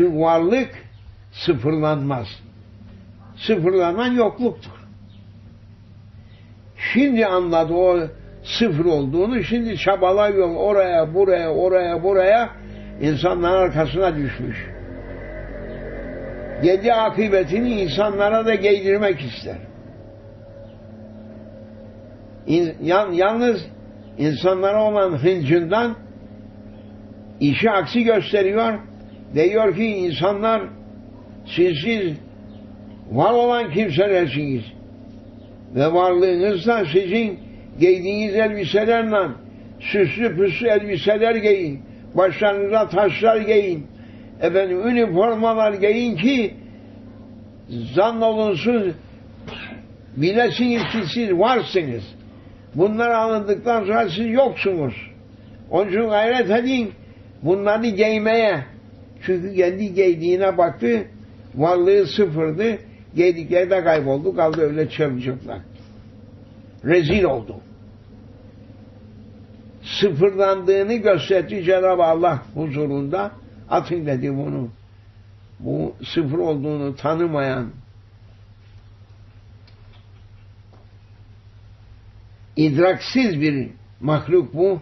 Çünkü varlık sıfırlanmaz. Sıfırlanan yokluktur. Şimdi anladı o sıfır olduğunu. Şimdi çabalıyor oraya, buraya, oraya, buraya. insanların arkasına düşmüş. Yedi akıbetini insanlara da giydirmek ister. İn- yalnız insanlara olan hıncından işi aksi gösteriyor. Diyor ki insanlar siz, siz var olan kimselersiniz. Ve varlığınızda sizin giydiğiniz elbiselerle süslü püslü elbiseler giyin. Başlarınıza taşlar giyin. Efendim üniformalar giyin ki zannolunsun bilesiniz ki siz varsınız. Bunlar alındıktan sonra siz yoksunuz. Onun için gayret edin bunları giymeye. Çünkü kendi giydiğine baktı, varlığı sıfırdı, giydikleri de kayboldu, kaldı öyle çömçüplak. Rezil oldu. Sıfırlandığını gösterdi Cenab-ı Allah huzurunda. Atın dedi bunu. Bu sıfır olduğunu tanımayan idraksiz bir mahluk bu.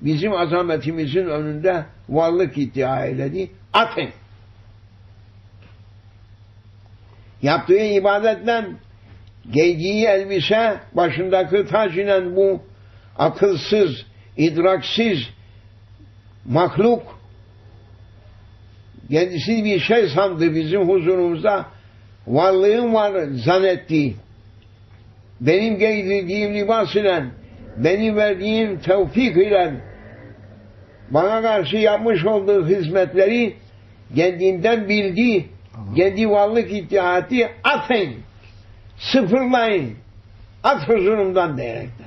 Bizim azametimizin önünde varlık iddia eyledi. Atın. Yaptığı ibadetle giydiği elbise, başındaki tac ile bu akılsız, idraksiz mahluk kendisi bir şey sandı bizim huzurumuzda varlığım var zannetti. Benim giydirdiğim libas ile benim verdiğim tevfik ile bana karşı yapmış olduğu hizmetleri kendinden bildi, kendi varlık iddia etti, atın, sıfırlayın, at huzurumdan diyerekten.